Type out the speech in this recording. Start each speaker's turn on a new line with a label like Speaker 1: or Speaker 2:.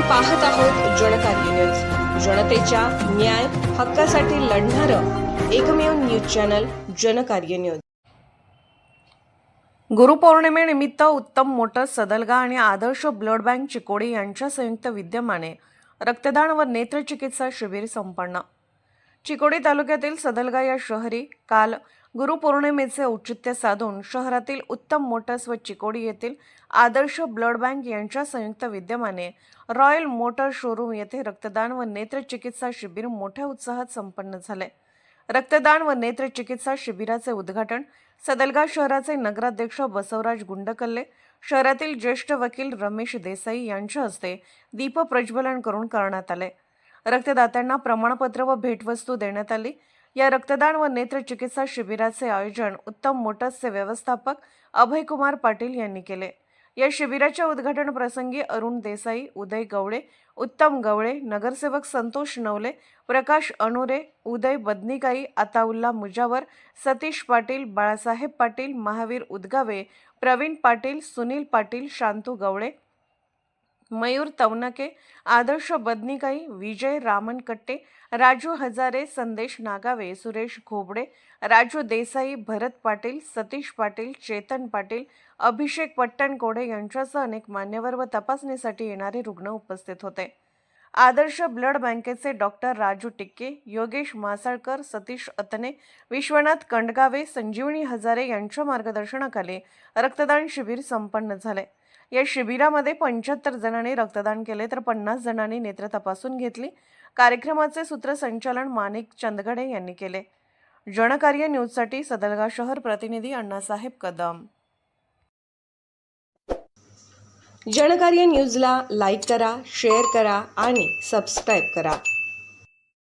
Speaker 1: पाहत आहोत जनकार्य न्यूज जनतेच्या न्याय हक्कासाठी लढणारं एकमेव न्यूज चॅनल जनकार्य न्यूज गुरुपौर्णिमेनिमित्त उत्तम मोटर सदलगा आणि आदर्श ब्लड बँक चिकोडी यांच्या संयुक्त विद्यमाने रक्तदान व नेत्रचिकित्सा शिबिर संपन्न. चिकोडी तालुक्यातील सदलगा या शहरी काल गुरुपौर्णिमेचे औचित्य साधून शहरातील उत्तम मोटर्स व चिकोडी येथील आदर्श ब्लड बँक यांच्या संयुक्त विद्यमाने रॉयल मोटर शोरूम येथे रक्तदान व नेत्रचिकित्सा शिबिर मोठ्या उत्साहात संपन्न झाले. रक्तदान व नेत्रचिकित्सा शिबिराचे उद्घाटन सदलगा शहराचे नगराध्यक्ष बसवराज गुंडकल्ले शहरातील ज्येष्ठ वकील रमेश देसाई यांच्या हस्ते दीप प्रज्वलन करून करण्यात आले. रक्तदात्यांना प्रमाणपत्र व भेटवस्तू देण्यात आली. या रक्तदान व नेत्रचिकित्सा शिबिराचे आयोजन उत्तम मोटर्सचे व्यवस्थापक अभयकुमार पाटील यांनी केले. या शिबिराच्या उद्घाटन प्रसंगी अरुण देसाई उदय गवळे उत्तम गवळे नगरसेवक संतोष नवले प्रकाश अणुरे उदय बदनिकाई आताउल्ला मुजावर सतीश पाटील बाळासाहेब पाटील महावीर उदगावे प्रवीण पाटील सुनील पाटील शांतू गवळे मयूर तवनके आदर्श बदनिकाई विजय रामन कट्टे राजू हजारे संदेश नागावे सुरेश घोबडे राजू देसाई भरत पाटील सतीश पाटील चेतन पाटील अभिषेक पट्टणकोडे यांच्यासह अनेक मान्यवर व तपासणीसाठी येणारे रुग्ण उपस्थित होते. आदर्श ब्लड बँकेचे डॉक्टर राजू टिक्के योगेश मासाळकर सतीश अतने विश्वनाथ कंडगावे संजीवनी हजारे यांच्या मार्गदर्शनाखाली रक्तदान शिबिर संपन्न झाले. या शिबिरामध्ये पंच्याहत्तर जणांनी रक्तदान केले तर पन्नास जणांनी नेत्र तपासून घेतली. कार्यक्रमाचे सूत्रसंचालन माणिक चंदगडे यांनी केले. जनकार्य न्यूजसाठी सदलगा शहर प्रतिनिधी अण्णासाहेब कदम. जनकार्य न्यूजला लाईक करा शेअर करा आणि सबस्क्राईब करा.